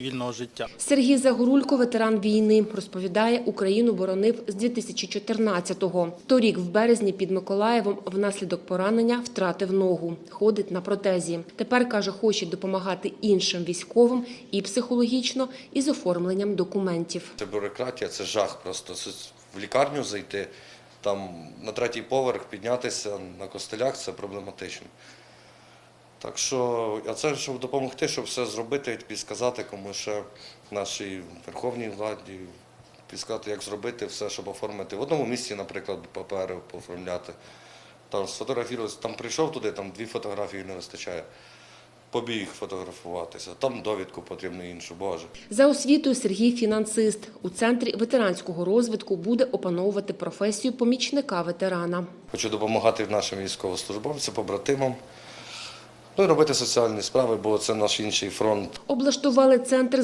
вільного життя. Сергій Загорулько, ветеран війни, розповідає, Україну боронив з 2014-го. Торік в березні під Миколаєвом внаслідок поранення втратив ногу. Ходить на протезі. Тепер, каже, хоче допомагати іншим військовим і психологічно, і з оформленням документів. Це бюрократія, це жах просто. В лікарню зайти, там на третій поверх піднятися на костелях це проблематично. Так що, а це щоб допомогти, щоб все зробити, підсказати комусь ще нашій верховній владі, підсказати, як зробити все, щоб оформити. В одному місці, наприклад, папери пооформляти. Там сфотографувався, там прийшов туди, там дві фотографії не вистачає. Побіг фотографуватися, там довідку потрібно іншу, Боже. За освітою Сергій фінансист. У центрі ветеранського розвитку буде опановувати професію помічника ветерана. Хочу допомагати нашим військовослужбовцям, побратимам. Ну і робити соціальні справи, бо це наш інший фронт. Облаштували центр